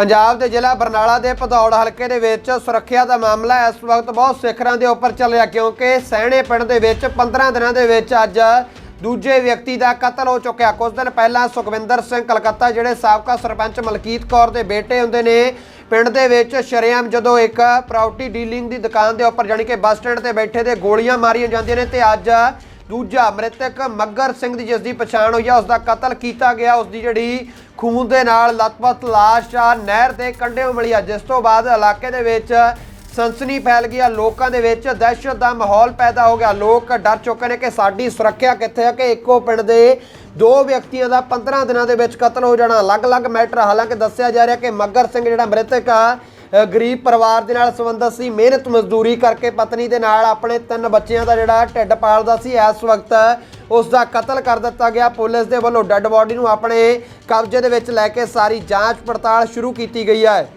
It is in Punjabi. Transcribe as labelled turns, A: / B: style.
A: ਪੰਜਾਬ ਦੇ ਜ਼ਿਲ੍ਹਾ ਬਰਨਾਲਾ ਦੇ ਭਦੌੜ ਹਲਕੇ ਦੇ ਵਿੱਚ ਸੁਰੱਖਿਆ ਦਾ ਮਾਮਲਾ ਇਸ ਵਕਤ ਬਹੁਤ ਸਿਖਰਾਂ ਦੇ ਉੱਪਰ ਚੱਲ ਰਿਹਾ ਕਿਉਂਕਿ ਸਹਿਣੇ ਪਿੰਡ ਦੇ ਵਿੱਚ 15 ਦਿਨਾਂ ਦੇ ਵਿੱਚ ਅੱਜ ਦੂਜੇ ਵਿਅਕਤੀ ਦਾ ਕਤਲ ਹੋ ਚੁੱਕਿਆ। ਕੁਝ ਦਿਨ ਪਹਿਲਾਂ ਸੁਖਵਿੰਦਰ ਸਿੰਘ ਕਲਕੱਤਾ ਜਿਹੜੇ ਸਾਬਕਾ ਸਰਪੰਚ ਮਲਕੀਤ ਕੌਰ ਦੇ ਬੇਟੇ ਹੁੰਦੇ ਨੇ, ਪਿੰਡ ਦੇ ਵਿੱਚ ਸ਼ਰੇਆਮ ਜਦੋਂ ਇੱਕ ਪ੍ਰਾਪਰਟੀ ਡੀਲਿੰਗ ਦੀ ਦੁਕਾਨ ਦੇ ਉੱਪਰ ਜਾਣੀ ਕਿ ਬੱਸ ਸਟੈਂਡ ਤੇ ਬੈਠੇ ਦੇ ਗੋਲੀਆਂ ਮਾਰੀਆਂ ਜਾਂਦੀਆਂ ਨੇ ਤੇ ਅੱਜ ਦੂਜਾ ਮ੍ਰਿਤਕ ਮੱਗਰ ਸਿੰਘ ਦੀ ਜਿਸ ਦੀ ਪਛਾਣ ਹੋਈ ਆ, ਉਸ ਦਾ ਕਤਲ ਕੀਤਾ ਗਿਆ। ਉਸ ਦੀ ਜਿਹੜੀ ਖੂਨ ਦੇ ਨਾਲ ਲਤਪਤ ਲਾਸ਼ ਆ, ਨਹਿਰ ਦੇ ਕੰਢਿਓਂ ਮਿਲੀ ਆ। ਜਿਸ ਤੋਂ ਬਾਅਦ ਇਲਾਕੇ ਦੇ ਵਿੱਚ ਸਨਸਨੀ ਫੈਲ ਗਈ ਆ। ਲੋਕਾਂ ਦੇ ਵਿੱਚ ਦਹਿਸ਼ਤ ਦਾ ਮਾਹੌਲ ਪੈਦਾ ਹੋ ਗਿਆ। ਲੋਕ ਡਰ ਚੁੱਕੇ ਨੇ ਕਿ ਸਾਡੀ ਸੁਰੱਖਿਆ ਕਿੱਥੇ ਹੈ ਕਿ ਇੱਕੋ ਪਿੰਡ ਦੇ ਦੋ ਵਿਅਕਤੀਆਂ ਦਾ 15 ਦਿਨਾਂ ਦੇ ਵਿੱਚ ਕਤਲ ਹੋ ਜਾਣਾ। ਅਲੱਗ-ਅਲੱਗ ਮੈਟਰ ਹਾਲਾਂਕਿ ਦੱਸਿਆ ਜਾ ਰਿਹਾ ਕਿ ਮੱਗਰ ਸਿੰਘ ਜਿਹੜਾ ਮ੍ਰਿਤਕ ਆ ਗਰੀਬ ਪਰਿਵਾਰ ਦੇ ਨਾਲ ਸੰਬੰਧਿਤ ਸੀ। ਮਿਹਨਤ ਮਜ਼ਦੂਰੀ ਕਰਕੇ ਪਤਨੀ ਦੇ ਨਾਲ ਆਪਣੇ ਤਿੰਨ ਬੱਚਿਆਂ ਦਾ ਜਿਹੜਾ ਢਿੱਡ ਪਾਲਦਾ ਸੀ। ਇਸ ਵਕਤ ਉਸ ਦਾ ਕਤਲ ਕਰ ਦਿੱਤਾ ਗਿਆ। ਪੁਲਿਸ ਦੇ ਵੱਲੋਂ ਡੈੱਡ ਬਾਡੀ ਨੂੰ ਆਪਣੇ ਕਬਜ਼ੇ ਦੇ ਵਿੱਚ ਲੈ ਕੇ ਸਾਰੀ ਜਾਂਚ ਪੜਤਾਲ ਸ਼ੁਰੂ ਕੀਤੀ ਗਈ ਹੈ।